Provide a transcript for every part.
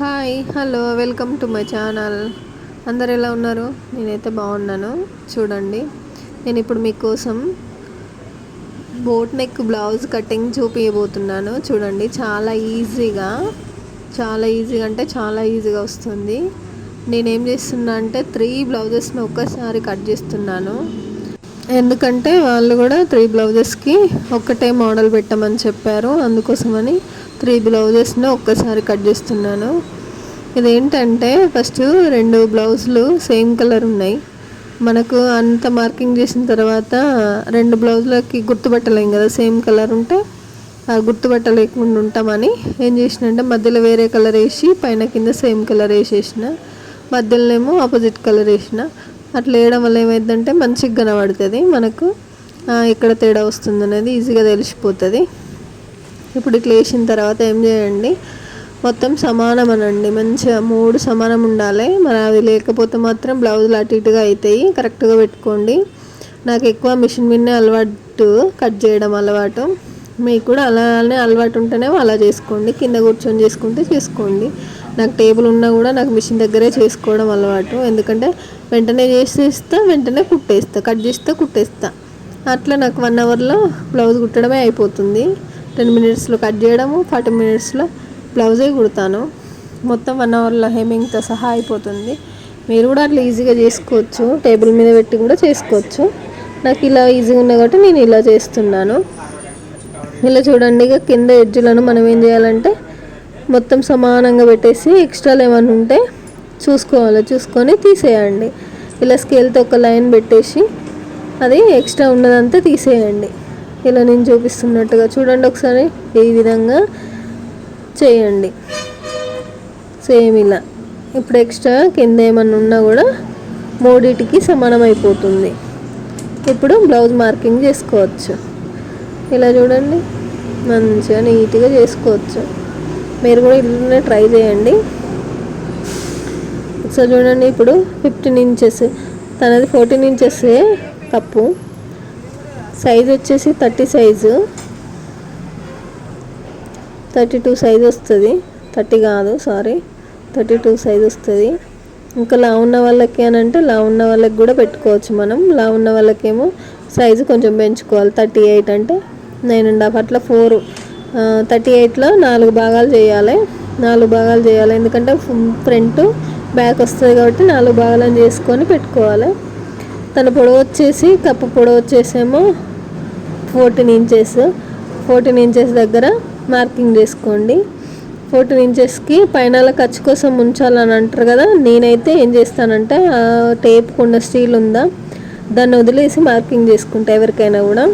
Hi hello welcome to my channel. అందరు ఎలా ఉన్నారు? నేనైతే బాగున్నాను. చూడండి నేను ఇప్పుడు మీకోసం బోట్ నెక్ బ్లౌజ్ కటింగ్ చూపించబోతున్నాను చూడండి చాలా ఈజీగా చాలా ఈజీగా అంటే చాలా ఈజీగా వస్తుంది. నేనేం చేస్తున్నా అంటే త్రీ బ్లౌజెస్ని ఒక్కసారి కట్ చేస్తున్నాను. ఎందుకంటే వాళ్ళు కూడా త్రీ బ్లౌజెస్కి ఒక్కటే మోడల్ పెట్టమని చెప్పారు. అందుకోసమని త్రీ బ్లౌజెస్ని ఒక్కసారి కట్ చేస్తున్నాను. ఇదేంటంటే ఫస్ట్ రెండు బ్లౌజులు సేమ్ కలర్ ఉన్నాయి. మనకు అంత మార్కింగ్ చేసిన తర్వాత రెండు బ్లౌజులకి గుర్తుపట్టలేం కదా సేమ్ కలర్ ఉంటే ఆ గుర్తుపట్టలేకుండా ఉంటామని. ఏం చేసినంటే మధ్యలో వేరే కలర్ వేసి పైన కింద సేమ్ కలర్ వేసేసిన. మధ్యలోనేమో ఆపోజిట్ కలర్ వేసిన. అట్లా వేయడం వల్ల ఏమైందంటే మంచిగా కనబడుతుంది మనకు. ఎక్కడ తేడా వస్తుంది అనేది ఈజీగా తెలిసిపోతుంది. ఇప్పుడు ఇట్లా వేసిన తర్వాత ఏం చేయండి? మొత్తం సమానం అనండి మంచిగా మూడు సమానం ఉండాలి. మరి అవి లేకపోతే మాత్రం బ్లౌజులు అటు ఇటుగా అవుతాయి కరెక్ట్గా పెట్టుకోండి. నాకు ఎక్కువ మిషన్ మీదనే అలవాటు కట్ చేయడం అలవాటు. మీకు కూడా అలానే అలవాటు ఉంటేనే అలా చేసుకోండి. కింద కూర్చొని చేసుకుంటే చేసుకోండి. నాకు టేబుల్ ఉన్నా కూడా నాకు మిషన్ దగ్గరే చేసుకోవడం అలవాటు. ఎందుకంటే వెంటనే చేసేస్తా వెంటనే కుట్టేస్తా. కట్ చేస్తే కుట్టేస్తా. అట్లా నాకు వన్ అవర్లో బ్లౌజ్ కుట్టడమే అయిపోతుంది. టెన్ మినిట్స్లో కట్ చేయడము ఫార్టీ మినిట్స్లో బ్లౌజే కుడతాను. మొత్తం వన్ అవర్లో హెమ్మింగ్తో సహా అయిపోతుంది. మీరు కూడా అట్లా ఈజీగా చేసుకోవచ్చు. టేబుల్ మీద పెట్టి కూడా చేసుకోవచ్చు. నాకు ఇలా ఈజీగా ఉన్నా కాబట్టి నేను ఇలా చేస్తున్నాను. ఇలా చూడండి ఇక కింద ఎడ్జులను మనం ఏం చేయాలంటే మొత్తం సమానంగా పెట్టేసి ఎక్స్ట్రాలు ఏమైనా ఉంటే చూసుకోవాలి. చూసుకొని తీసేయండి. ఇలా స్కేల్తో ఒక లైన్ పెట్టేసి అది ఎక్స్ట్రా ఉన్నదంతా తీసేయండి. ఇలా నేను చూపిస్తున్నట్టుగా చూడండి ఒకసారి. ఈ విధంగా చేయండి. సేమ్ ఇలా. ఇప్పుడు ఎక్స్ట్రా కింద ఏమన్నా ఉన్నా కూడా మూడిటికి సమానం అయిపోతుంది ఇప్పుడు బ్లౌజ్ మార్కింగ్ చేసుకోవచ్చు. ఇలా చూడండి. మంచిగా నీట్గా చేసుకోవచ్చు. మీరు కూడా ఇట్లనే ట్రై చేయండి. ఒకసారి చూడండి. ఇప్పుడు ఫిఫ్టీన్ ఇంచెస్ తనది ఫోర్టీన్ ఇంచెస్ కప్పు సైజ్ వచ్చేసి thirty size. Thirty two size వస్తుంది. థర్టీ కాదు సారీ. థర్టీ టూ సైజ్ వస్తుంది. ఇంకా లా ఉన్న వాళ్ళకి అని అంటే లా ఉన్న వాళ్ళకి కూడా పెట్టుకోవచ్చు మనం. లా ఉన్న వాళ్ళకేమో సైజు కొంచెం పెంచుకోవాలి. థర్టీ ఎయిట్ అంటే నైన్ అండ్ హాఫ్ అట్లా ఫోర్. థర్టీ ఎయిట్లో నాలుగు భాగాలు చేయాలి. నాలుగు భాగాలు చేయాలి. ఎందుకంటే ఫ్రంట్ బ్యాక్ వస్తుంది కాబట్టి నాలుగు భాగాలను చేసుకొని పెట్టుకోవాలి. తన పొడవు వచ్చేసి కప్పు పొడవు వచ్చేసేమో ఫోర్టీన్ ఇంచెస్ ఫోర్టీన్ ఇంచెస్ దగ్గర మార్కింగ్ చేసుకోండి. ఫోర్టీన్ ఇంచెస్కి పైన ఖర్చు కోసం ఉంచాలని అంటారు కదా నేనైతే ఏం చేస్తానంటే ఆ టేప్ కొండ స్టీల్ ఉందా దాన్ని వదిలేసి మార్కింగ్ చేసుకుంటా ఎవరికైనా కూడా.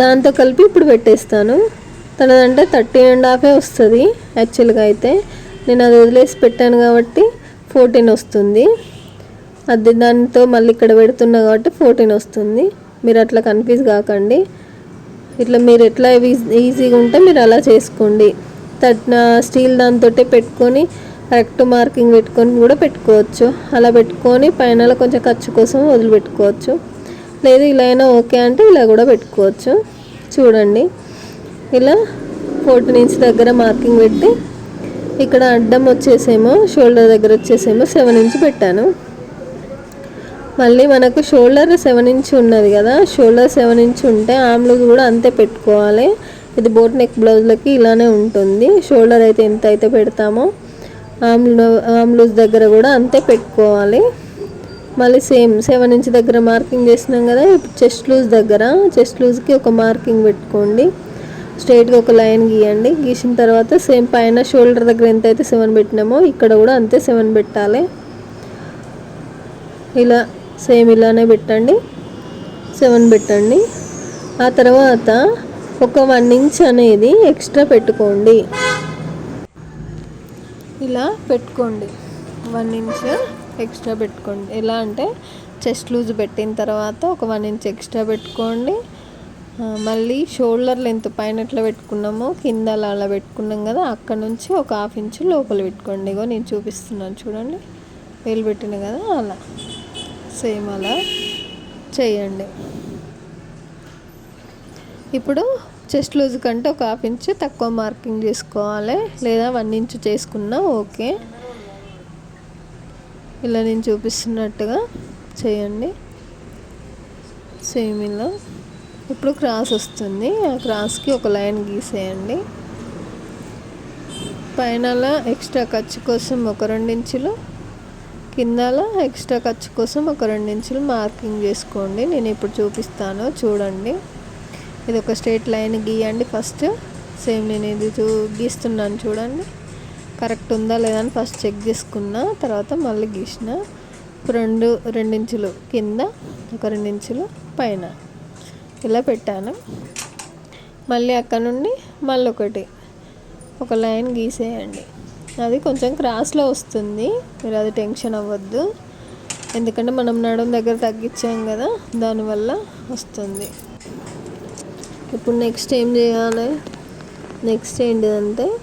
దాంతో కలిపి ఇప్పుడు పెట్టేస్తాను. తనదంటే థర్టీ అండ్ హాఫే వస్తుంది యాక్చువల్గా అయితే. నేను అది వదిలేసి పెట్టాను కాబట్టి ఫోర్టీన్ వస్తుంది. అది దానితో మళ్ళీ ఇక్కడ పెడుతున్నా కాబట్టి ఫోర్టీన్ వస్తుంది. మీరు అట్లా కన్ఫ్యూజ్ కాకండి. ఇట్లా మీరు ఎట్లా ఈజీగా ఉంటే మీరు అలా చేసుకోండి. స్టీల్ దాంతో పెట్టుకొని కరెక్ట్ మార్కింగ్ పెట్టుకొని కూడా పెట్టుకోవచ్చు. అలా పెట్టుకొని పైన కొంచెం ఖర్చు కోసం వదిలిపెట్టుకోవచ్చు. లేదు ఇలా అయినా ఓకే అంటే ఇలా కూడా పెట్టుకోవచ్చు. చూడండి. ఇలా ఫోర్టీన్ ఇంచ్ దగ్గర మార్కింగ్ పెట్టి ఇక్కడ అడ్డం వచ్చేసేమో షోల్డర్ దగ్గర వచ్చేసేమో సెవెన్ ఇంచ్ పెట్టాను. మళ్ళీ మనకు షోల్డర్ సెవెన్ ఇంచ్ ఉన్నది కదా షోల్డర్ సెవెన్ ఇంచ్ ఉంటే ఆమ్ లూజ్ కూడా అంతే పెట్టుకోవాలి. ఇది బోట్ నెక్ బ్లౌజ్లకి ఇలానే ఉంటుంది. షోల్డర్ అయితే ఎంత అయితే పెడతామో ఆమ్ ఆమ్ లూజ్ దగ్గర కూడా అంతే పెట్టుకోవాలి. మళ్ళీ సేమ్ సెవెన్ ఇంచ్ దగ్గర మార్కింగ్ చేసినాం కదా ఇప్పుడు చెస్ట్ లూజ్ దగ్గర. చెస్ట్ లూజ్కి ఒక మార్కింగ్ పెట్టుకోండి. స్ట్రైట్గా ఒక లైన్ గీయండి. గీసిన తర్వాత సేమ్ పైన షోల్డర్ దగ్గర ఎంత అయితే సెవెన్ పెట్టినామో ఇక్కడ కూడా అంతే సెవెన్ పెట్టాలి. ఇలా సేమ్ ఇలానే పెట్టండి. సెవెన్ పెట్టండి. ఆ తర్వాత ఒక వన్ ఇంచ్ అనేది ఎక్స్ట్రా పెట్టుకోండి. ఇలా పెట్టుకోండి. వన్ ఇంచ్ ఎక్స్ట్రా పెట్టుకోండి. ఎలా అంటే చెస్ట్ లూజ్ పెట్టిన తర్వాత ఒక వన్ ఇంచ్ ఎక్స్ట్రా పెట్టుకోండి. మళ్ళీ షోల్డర్ లెంత్ పైన ఎట్లా పెట్టుకున్నామో కింద అలా అలా పెట్టుకున్నాం కదా అక్కడ నుంచి ఒక హాఫ్ ఇంచ్ లోపల పెట్టుకోండి. ఇగో నేను చూపిస్తున్నాను చూడండి. వేలు పెట్టిన కదా అలా. సేమ్ అలా చేయండి. ఇప్పుడు చెస్ట్ లూజ్ కంటే ఒక హాఫ్ ఇంచ్ తక్కువ మార్కింగ్ చేసుకోవాలి. లేదా వన్ ఇంచ్ చేసుకున్నా ఓకే. ఇలా నేను చూపిస్తున్నట్టుగా చేయండి. సేమ్ ఇలా. ఇప్పుడు క్రాస్ వస్తుంది. ఆ క్రాస్కి ఒక లైన్ గీసేయండి. పైన ఎక్స్ట్రా ఖర్చు కోసం ఒక రెండించులు కిందల ఎక్స్ట్రా ఖర్చు కోసం ఒక రెండించులు మార్కింగ్ చేసుకోండి. నేను ఇప్పుడు చూపిస్తాను. చూడండి. ఇది ఒక స్ట్రేట్ లైన్ గీయండి ఫస్ట్. సేమ్ నేను ఇది చూ గీస్తున్నాను చూడండి. కరెక్ట్ ఉందా లేదా అని ఫస్ట్ చెక్ చేసుకున్న. తర్వాత మళ్ళీ గీసిన. రెండు రెండించులు కింద ఒక రెండించులు పైన. ఇలా పెట్టాను. మళ్ళీ అక్కడ నుండి మళ్ళీ ఒకటి ఒక లైన్ గీసేయండి. అది కొంచెం క్రాస్లో వస్తుంది. మీరు అది టెన్షన్ అవ్వద్దు. ఎందుకంటే మనం నడుం దగ్గర తగ్గించాం కదా దానివల్ల వస్తుంది. ఇప్పుడు నెక్స్ట్ ఏం చేయాలి? నెక్స్ట్ ఏంటిదంటే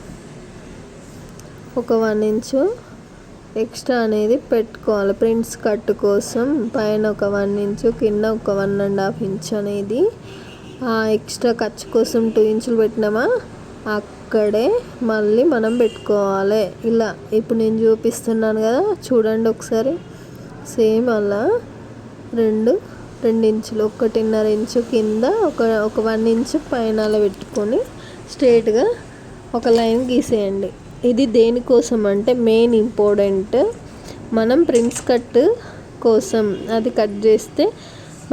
ఒక వన్ ఇంచు ఎక్స్ట్రా అనేది పెట్టుకోవాలి. ప్రింట్స్ కట్ కోసం పైన ఒక వన్ ఇంచు కింద ఒక వన్ అండ్ హాఫ్ ఇంచ్ అనేది ఆ ఎక్స్ట్రా ఖర్చు కోసం టూ ఇంచులు పెట్టినామా? అక్కడే మళ్ళీ మనం పెట్టుకోవాలి. ఇలా ఇప్పుడు నేను చూపిస్తున్నాను కదా చూడండి ఒకసారి. సేమ్ అలా రెండు రెండు ఇంచులు ఒకటిన్నర ఇంచు కింద ఒక ఒక వన్ ఇంచు పైన అలా పెట్టుకొని స్ట్రేట్గా ఒక లైన్ గీసేయండి. ఇది దేనికోసం అంటే మెయిన్ ఇంపార్టెంట్. మనం ప్రిన్స్ కట్ కోసం అది కట్ చేస్తే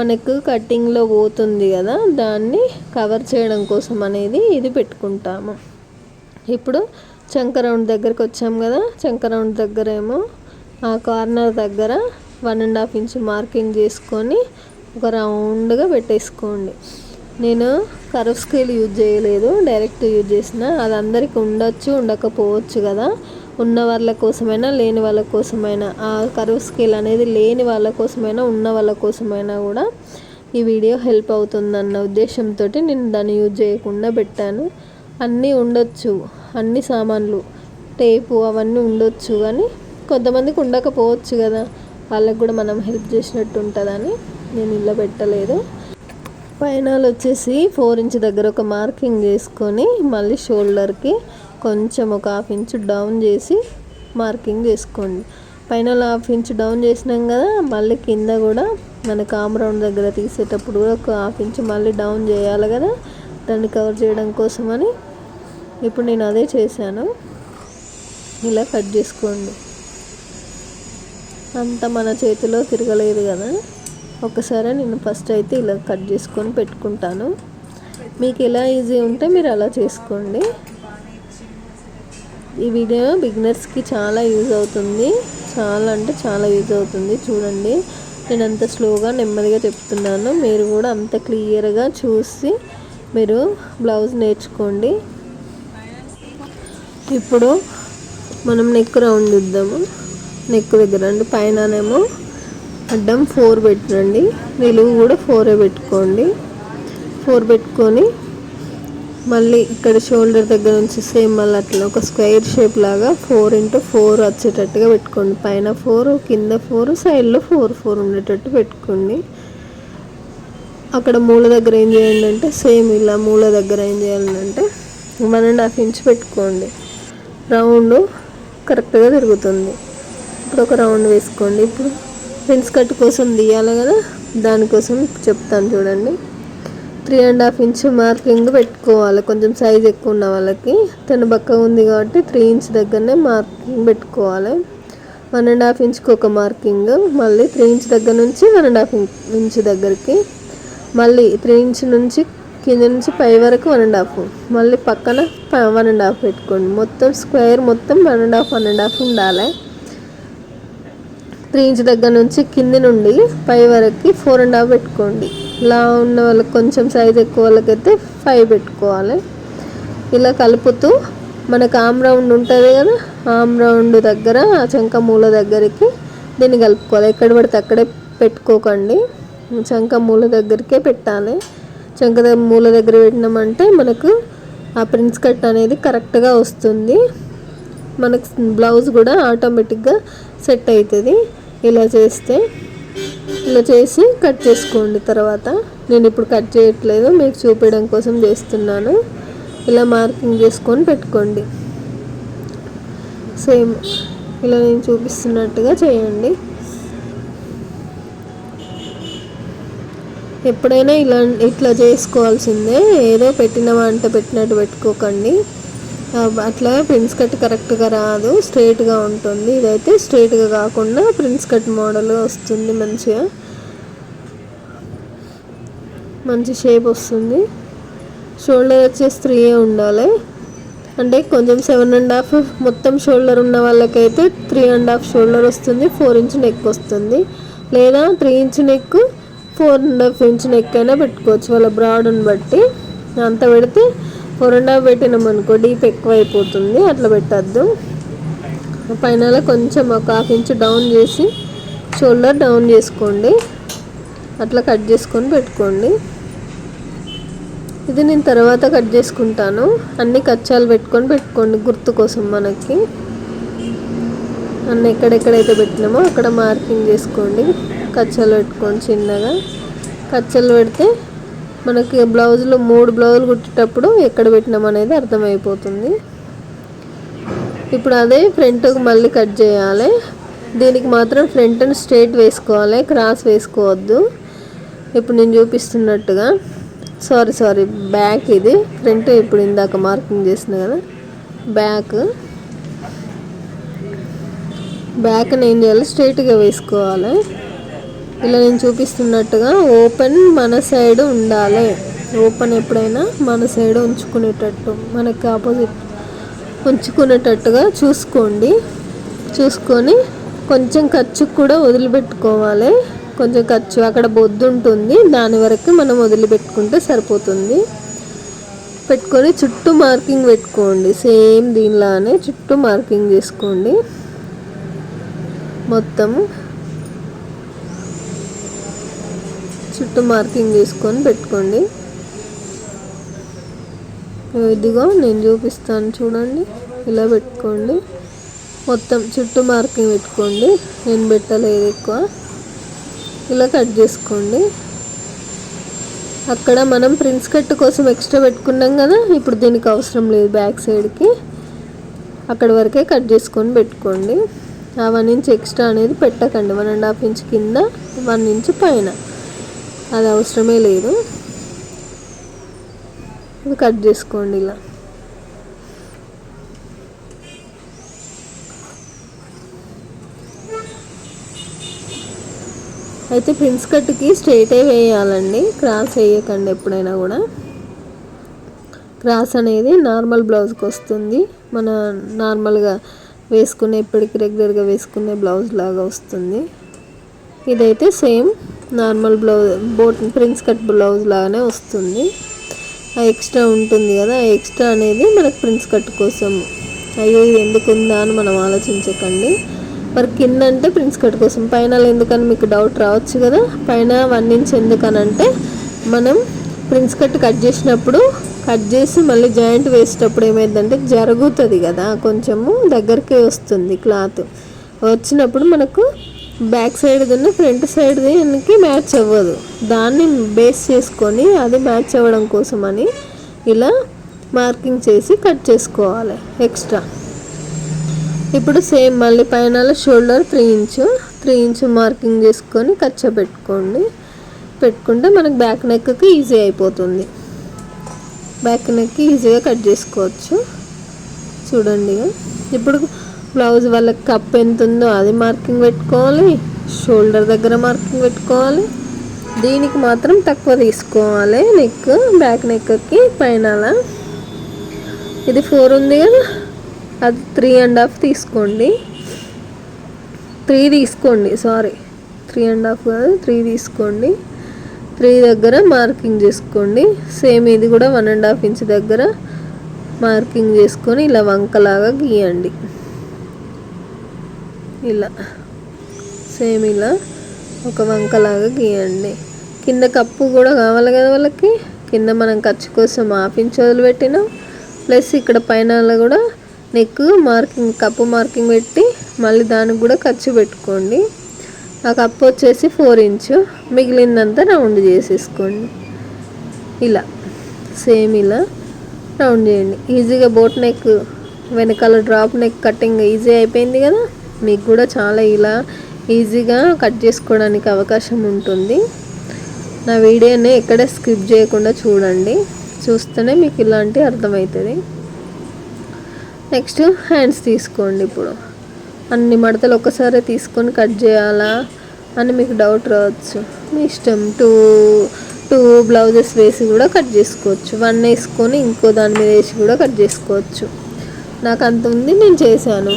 మనకు కటింగ్లో పోతుంది కదా దాన్ని కవర్ చేయడం కోసం అనేది ఇది పెట్టుకుంటాము. ఇప్పుడు చంక రౌండ్ దగ్గరికి వచ్చాం కదా చంక రౌండ్ దగ్గర ఏమో ఆ కార్నర్ దగ్గర one and half inch marking చేసుకొని ఒక రౌండ్గా పెట్టేసుకోండి. నేను కరవ్ స్కేల్ యూజ్ చేయలేదు డైరెక్ట్ యూజ్ చేసిన. అది అందరికి ఉండొచ్చు ఉండకపోవచ్చు కదా. ఉన్న వాళ్ళ కోసమైనా లేని వాళ్ళ కోసమైనా ఆ కరువు స్కేల్ అనేది లేని వాళ్ళ కోసమైనా ఉన్న వాళ్ళ కోసమైనా కూడా ఈ వీడియో హెల్ప్ అవుతుందన్న ఉద్దేశంతో నేను దాన్ని యూజ్ చేయకుండా పెట్టాను. అన్నీ ఉండొచ్చు. అన్ని సామాన్లు టేపు అవన్నీ ఉండొచ్చు కానీ కొంతమందికి ఉండకపోవచ్చు కదా. వాళ్ళకి కూడా మనం హెల్ప్ చేసినట్టు ఉంటుందని నేను ఇలా పెట్టలేదు పైన వచ్చేసి ఫోర్ ఇంచ్ దగ్గర ఒక మార్కింగ్ చేసుకొని మళ్ళీ షోల్డర్కి కొంచెం ఒక హాఫ్ ఇంచ్ డౌన్ చేసి మార్కింగ్ చేసుకోండి పైన హాఫ్ ఇంచ్ డౌన్ చేసినాం కదా మళ్ళీ కింద కూడా మన కామ్ రౌండ్ దగ్గర తీసేటప్పుడు కూడా ఒక హాఫ్ ఇంచ్ మళ్ళీ డౌన్ చేయాలి కదా. దాన్ని కవర్ చేయడం కోసమని ఇప్పుడు నేను అదే చేశాను. ఇలా కట్ చేసుకోండి. అంత మన చేతిలో తిరగలేదు కదా. ఒకసారి నేను ఫస్ట్ అయితే ఇలా కట్ చేసుకొని పెట్టుకుంటాను. మీకు ఎలా ఈజీ ఉంటే మీరు అలా చేసుకోండి. ఈ వీడియో బిగినర్స్కి చాలా యూజ్ అవుతుంది. చాలా అంటే చాలా యూజ్ అవుతుంది. చూడండి. నేను అంత స్లోగా నెమ్మదిగా చెప్తున్నాను. మీరు కూడా అంత క్లియర్గా చూసి మీరు బ్లౌజ్ నేర్చుకోండి. ఇప్పుడు మనం నెక్ రౌండ్ ఇద్దాము. నెక్ దగ్గర అండి పైననేమో అడ్డం ఫోర్ పెట్టండి నిలువు కూడా ఫోరే పెట్టుకోండి. ఫోర్ పెట్టుకొని మళ్ళీ ఇక్కడ షోల్డర్ దగ్గర నుంచి సేమ్ మళ్ళీ అట్లా ఒక స్క్వేర్ షేప్ లాగా ఫోర్ ఇంటూ ఫోర్ వచ్చేటట్టుగా పెట్టుకోండి. పైన ఫోర్ కింద ఫోర్ సైడ్లో ఫోర్ ఫోర్ ఉండేటట్టు పెట్టుకోండి. అక్కడ మూల దగ్గర ఏం చేయండి అంటే సేమ్ ఇలా మూల దగ్గర ఏం చేయాలంటే వన్ అండ్ హాఫ్ ఇంచ్ పెట్టుకోండి. రౌండ్ కరెక్ట్గా తిరుగుతుంది. ఇప్పుడు ఒక రౌండ్ వేసుకోండి. ఇప్పుడు ఫ్రెండ్స్ కట్ కోసం తీయాలి కదా దానికోసం చెప్తాను చూడండి. Three and half inch marking పెట్టుకోవాలి. కొంచెం సైజ్ ఎక్కువ ఉన్న వాళ్ళకి. తను బక్క ఉంది కాబట్టి త్రీ ఇంచ్ దగ్గరనే మార్కింగ్ పెట్టుకోవాలి. వన్ అండ్ హాఫ్ ఇంచ్కి ఒక మార్కింగ్. మళ్ళీ త్రీ ఇంచ్ దగ్గర నుంచి వన్ అండ్ హాఫ్ ఇంచ్ దగ్గరికి మళ్ళీ త్రీ ఇంచ్ నుంచి కింద నుంచి పై వరకు వన్ అండ్ హాఫ్ మళ్ళీ పక్కన వన్ అండ్ హాఫ్ పెట్టుకోండి. మొత్తం స్క్వేర్ మొత్తం one and half one and half ఉండాలి. త్రీ ఇంచ్ దగ్గర నుంచి కింది నుండి పై వరకు ఫోర్ అండ్ హాఫ్ పెట్టుకోండి. ఇలా ఉన్న వాళ్ళకి కొంచెం సైజ్ ఎక్కువ వాళ్ళకైతే ఫైవ్ పెట్టుకోవాలి. ఇలా కలుపుతూ మనకు ఆమ్ రౌండ్ ఉంటుంది కదా ఆమ్ రౌండ్ దగ్గర ఆ చంక మూల దగ్గరికి దీన్ని కలుపుకోవాలి. ఎక్కడ పడితే అక్కడే పెట్టుకోకండి. చంక మూల దగ్గరికే పెట్టాలి. చంక మూల దగ్గర పెట్టినామంటే మనకు ఆ ప్రిన్స్ కట్ అనేది కరెక్ట్గా వస్తుంది. మనకు బ్లౌజ్ కూడా ఆటోమేటిక్గా సెట్ అవుతుంది ఇలా చేస్తే ఇలా చేసి కట్ చేసుకోండి తర్వాత. నేను ఇప్పుడు కట్ చేయట్లేదు మీకు చూపించడం కోసం చేస్తున్నాను. ఇలా మార్కింగ్ చేసుకొని పెట్టుకోండి. సేమ్ ఇలా నేను చూపిస్తున్నట్టుగా చేయండి. ఎప్పుడైనా ఇలా ఇట్లా చేసుకోవాల్సిందే. ఏదో పెట్టిన వంట పెట్టినట్టు పెట్టుకోకండి. అట్లా ప్రిన్స్ కట్ కరెక్ట్గా రాదు. స్ట్రైట్గా ఉంటుంది. ఇదైతే స్ట్రైట్గా కాకుండా ప్రిన్స్ కట్ మోడల్ వస్తుంది మంచిగా. మంచి షేప్ వస్తుంది. షోల్డర్ వచ్చేసి త్రీ ఉండాలి. అంటే కొంచెం సెవెన్ అండ్ హాఫ్ మొత్తం షోల్డర్ ఉన్న వాళ్ళకైతే త్రీ అండ్ హాఫ్ షోల్డర్ వస్తుంది. ఫోర్ ఇంచ్ నెక్ వస్తుంది. లేదా three inch neck four and half inch neck అయినా పెట్టుకోవచ్చు. వాళ్ళ బ్రాడ్ని బట్టి అంత పెడితే ఫోర్ అండ్ హాఫ్ పెట్టినాం అనుకో డీప్ ఎక్కువ అయిపోతుంది అట్లా పెట్టద్దు. పైన కొంచెం ఒక హాఫ్ ఇంచ్ డౌన్ చేసి షోల్డర్ డౌన్ చేసుకోండి. అట్లా కట్ చేసుకొని పెట్టుకోండి. ఇది నేను తర్వాత కట్ చేసుకుంటాను. అన్ని కచ్చాలు పెట్టుకొని పెట్టుకోండి గుర్తు కోసం మనకి. అన్నీ ఎక్కడెక్కడైతే పెట్టినామో అక్కడ మార్కింగ్ చేసుకోండి. కచ్చలు పెట్టుకోండి చిన్నగా కచ్చలు పెడితే మనకి బ్లౌజులు మూడు బ్లౌజులు కుట్టేటప్పుడు ఎక్కడ పెట్టినాం అనేది అర్థమైపోతుంది. ఇప్పుడు అదే ఫ్రంట్కి మళ్ళీ కట్ చేయాలి. దీనికి మాత్రం ఫ్రంట్ స్ట్రైట్ వేసుకోవాలి క్రాస్ వేసుకోవద్దు. ఇప్పుడు నేను చూపిస్తున్నట్టుగా సారీ సారీ బ్యాక్ ఇది. ఫ్రంట్ ఇప్పుడు ఇందాక మార్కింగ్ చేసిన కదా బ్యాక్ బ్యాక్ ఏం చేయాలి? స్ట్రైట్గా వేసుకోవాలి. ఇలా నేను చూపిస్తున్నట్టుగా ఓపెన్ మన సైడ్ ఉండాలి. ఓపెన్ ఎప్పుడైనా మన సైడ్ ఉంచుకునేటట్టు మనకి ఆపోజిట్ ఉంచుకునేటట్టుగా చూసుకోండి. చూసుకొని కొంచెం ఖర్చు కూడా వదిలిపెట్టుకోవాలి. కొంచెం ఖర్చు అక్కడ బొద్దు ఉంటుంది. దాని వరకు మనం వదిలిపెట్టుకుంటే సరిపోతుంది. పెట్టుకొని చుట్టూ మార్కింగ్ పెట్టుకోండి. సేమ్ దీనిలానే చుట్టూ మార్కింగ్ చేసుకోండి. మొత్తం చుట్టూ మార్కింగ్ చేసుకొని పెట్టుకోండి. ఇదిగో నేను చూపిస్తాను చూడండి. ఇలా పెట్టుకోండి. మొత్తం చుట్టూ మార్కింగ్ పెట్టుకోండి. నేను పెట్టలేదు ఎక్కువ. ఇలా కట్ చేసుకోండి. అక్కడ మనం ప్రిన్స్ కట్ కోసం ఎక్స్ట్రా పెట్టుకున్నాం కదా ఇప్పుడు దీనికి అవసరం లేదు బ్యాక్ సైడ్కి. అక్కడ వరకే కట్ చేసుకొని పెట్టుకోండి. ఆ వన్ ఇంచ్ ఎక్స్ట్రా అనేది పెట్టకండి. వన్ అండ్ హాఫ్ ఇంచ్ కింద వన్ ఇంచ్ పైన. అది అవసరమే లేదు. ఇది కట్ చేసుకోండి ఇలా. అయితే ప్రిన్స్ కట్కి స్ట్రైటే వేయాలండి. క్రాస్ వేయకండి ఎప్పుడైనా కూడా. క్రాస్ అనేది నార్మల్ బ్లౌజ్కి వస్తుంది. మన నార్మల్గా వేసుకునే ఇప్పటికి రెగ్యులర్గా వేసుకునే బ్లౌజ్ లాగా వస్తుంది. ఇదైతే same normal blouse boat prince cut blouse లాగానే వస్తుంది. ఆ ఎక్స్ట్రా ఉంటుంది కదా ఆ ఎక్స్ట్రా అనేది మనకు ప్రిన్స్ కట్ కోసం. అయ్యో ఇది ఎందుకు ఉందా అని మనం ఆలోచించకండి. మరి కింద అంటే ప్రిన్స్ కట్ కోసం. పైన ఎందుకని మీకు డౌట్ రావచ్చు కదా. పైన వన్ ఇంచ్ ఎందుకనంటే మనం ప్రిన్స్ కట్ కట్ చేసినప్పుడు కట్ చేసి మళ్ళీ జాయింట్ వేసేటప్పుడు ఏమైందంటే జరుగుతుంది కదా కొంచెము దగ్గరికి వస్తుంది క్లాత్. వచ్చినప్పుడు మనకు బ్యాక్ సైడ్ది ఫ్రంట్ సైడ్ దీనికి మ్యాచ్ అవ్వదు. దాన్ని బేస్ చేసుకొని అది మ్యాచ్ అవ్వడం కోసమని ఇలా మార్కింగ్ చేసి కట్ చేసుకోవాలి ఎక్స్ట్రా. ఇప్పుడు సేమ్ మళ్ళీ పైన shoulder three inch three inch marking చేసుకొని కచ్చ పెట్టుకోండి పెట్టుకుంటే మనకు బ్యాక్ నెక్కి ఈజీ అయిపోతుంది. బ్యాక్ నెక్కి ఈజీగా కట్ చేసుకోవచ్చు. చూడండి ఇప్పుడు బ్లౌజ్ వాళ్ళకి కప్ ఎంత ఉందో అది మార్కింగ్ పెట్టుకోవాలి. షోల్డర్ దగ్గర మార్కింగ్ పెట్టుకోవాలి. దీనికి మాత్రం తక్కువ తీసుకోవాలి నెక్ బ్యాక్ నెక్కి పైన అలా. ఇది ఫోర్ ఉంది కదా అది త్రీ అండ్ హాఫ్ తీసుకోండి. త్రీ తీసుకోండి సారీ త్రీ అండ్ హాఫ్ కాదు త్రీ తీసుకోండి. త్రీ దగ్గర మార్కింగ్ చేసుకోండి. సేమ్ ఇది కూడా వన్ అండ్ హాఫ్ ఇంచ్ దగ్గర మార్కింగ్ చేసుకొని ఇలా వంకలాగా గీయండి. ఇలా. సేమ్ ఇలా. ఒక వంకలాగా గీయండి. కింద కప్పు కూడా కావాలి కదా వాళ్ళకి? కింద మనం ఖర్చు కోసం హాఫ్ ఇంచ్ వదిలిపెట్టినాం ప్లస్ ఇక్కడ పైన కూడా నెక్ మార్కింగ్ కప్పు మార్కింగ్ పెట్టి మళ్ళీ దానికి కూడా ఖర్చు పెట్టుకోండి. ఆ కప్పు వచ్చేసి ఫోర్ ఇంచు మిగిలిందంతా రౌండ్ చేసేసుకోండి. ఇలా. సేమ్ ఇలా. రౌండ్ చేయండి. ఈజీగా బోట్ నెక్ వెనకాల డ్రాప్ నెక్ కటింగ్ ఈజీ అయిపోయింది కదా? మీకు కూడా చాలా ఇలా ఈజీగా కట్ చేసుకోవడానికి అవకాశం ఉంటుంది. నా వీడియోని ఎక్కడ స్కిప్ చేయకుండా చూడండి. చూస్తేనే మీకు ఇలాంటి అర్థమవుతుంది. నెక్స్ట్ హ్యాండ్స్ తీసుకోండి ఇప్పుడు. అన్ని మడతలు ఒకసారి తీసుకొని కట్ చేయాలా అని మీకు డౌట్ రావచ్చు. మీ ఇష్టం టూ టూ బ్లౌజెస్ వేసి కూడా కట్ చేసుకోవచ్చు. వన్ వేసుకొని ఇంకో దాని మీద వేసి కూడా కట్ చేసుకోవచ్చు. నాకు అంత ఉంది నేను చేశాను.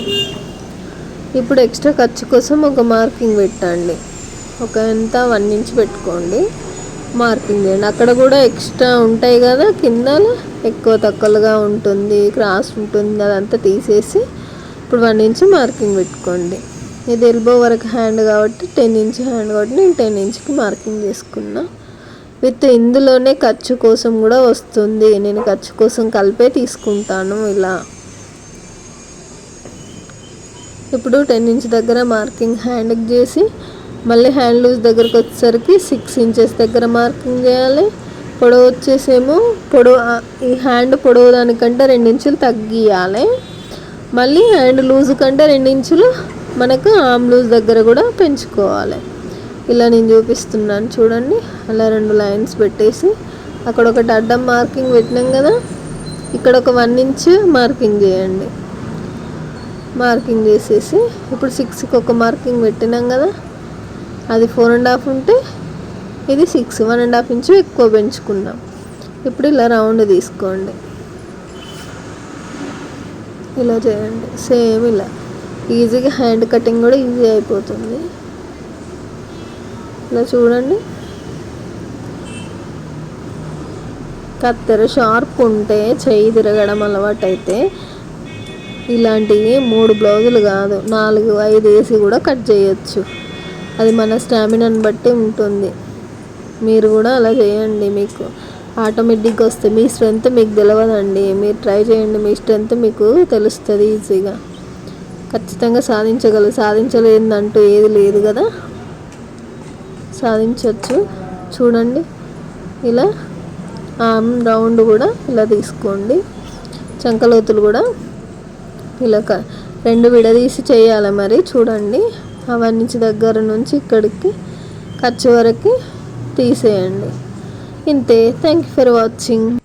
ఇప్పుడు ఎక్స్ట్రా ఖర్చు కోసం ఒక మార్కింగ్ పెట్టండి. ఒక ఎంత? వన్ ఇంచ్ పెట్టుకోండి. మార్కింగ్ చేయండి. అక్కడ కూడా ఎక్స్ట్రా ఉంటాయి కదా కింద ఎక్కువ తక్కువగా ఉంటుంది క్రాస్ ఉంటుంది అదంతా తీసేసి ఇప్పుడు వన్ ఇంచ్ మార్కింగ్ పెట్టుకోండి. ఇది ఎల్బో వరకు హ్యాండ్ కాబట్టి టెన్ ఇంచ్ హ్యాండ్ కాబట్టి నేను టెన్ ఇంచ్కి మార్కింగ్ చేసుకున్నా. విత్ ఇందులోనే ఖర్చు కోసం కూడా వస్తుంది. నేను ఖర్చు కోసం కలిపే తీసుకుంటాను ఇలా. ఇప్పుడు టెన్ ఇంచ్ దగ్గర మార్కింగ్ హ్యాండ్కి చేసి మళ్ళీ హ్యాండ్ లూజ్ దగ్గరకు వచ్చేసరికి సిక్స్ ఇంచెస్ దగ్గర మార్కింగ్ చేయాలి. పొడవు వచ్చేసేమో పొడవు ఈ హ్యాండ్ పొడవు దానికంటే రెండు ఇంచులు తగ్గియాలి. మళ్ళీ హ్యాండ్ లూజ్ కంటే రెండు ఇంచులు మనకు ఆమ్ లూజ్ దగ్గర కూడా పెంచుకోవాలి. ఇలా నేను చూపిస్తున్నాను చూడండి. అలా రెండు లైన్స్ పెట్టేసి అక్కడ ఒకటి అడ్డం మార్కింగ్ పెట్టినాం కదా. ఇక్కడ ఒక వన్ ఇంచ్ మార్కింగ్ చేయండి. మార్కింగ్ చేసేసి ఇప్పుడు సిక్స్కి ఒక మార్కింగ్ పెట్టినాం కదా అది ఫోర్ అండ్ హాఫ్ ఉంటే ఇది six one and half inch ఎక్కువ పెంచుకుందాం ఇప్పుడు ఇలా రౌండ్ తీసుకోండి. ఇలా చేయండి. సేమ్ ఇలా. ఈజీగా హ్యాండ్ కటింగ్ కూడా ఈజీ అయిపోతుంది. ఇలా చూడండి. కత్తెర షార్ప్ ఉంటే చెయ్యి తిరగడం అలవాటు అయితే ఇలాంటివి మూడు బ్లౌజులు కాదు నాలుగు ఐదు వేసి కూడా కట్ చేయొచ్చు. అది మన స్టామినాని బట్టి ఉంటుంది. మీరు కూడా అలా చేయండి మీకు. ఆటోమేటిక్గా వస్తే మీ స్ట్రెంత్ మీకు తెలియదండి మీరు ట్రై చేయండి మీ స్ట్రెంత్ మీకు తెలుస్తుంది ఈజీగా. ఖచ్చితంగా సాధించగలరు సాధించలేదంటూ ఏది లేదు కదా? సాధించవచ్చు చూడండి. ఇలా ఆమ్ రౌండ్ కూడా ఇలా తీసుకోండి. చంకలోతులు కూడా ఇలా రెండు విడదీసి చేయాలి మరి చూడండి. అవన్నీ దగ్గర నుంచి ఇక్కడికి ఖర్చు వరకు తీసేయండి. ఇంతే. Thank you for watching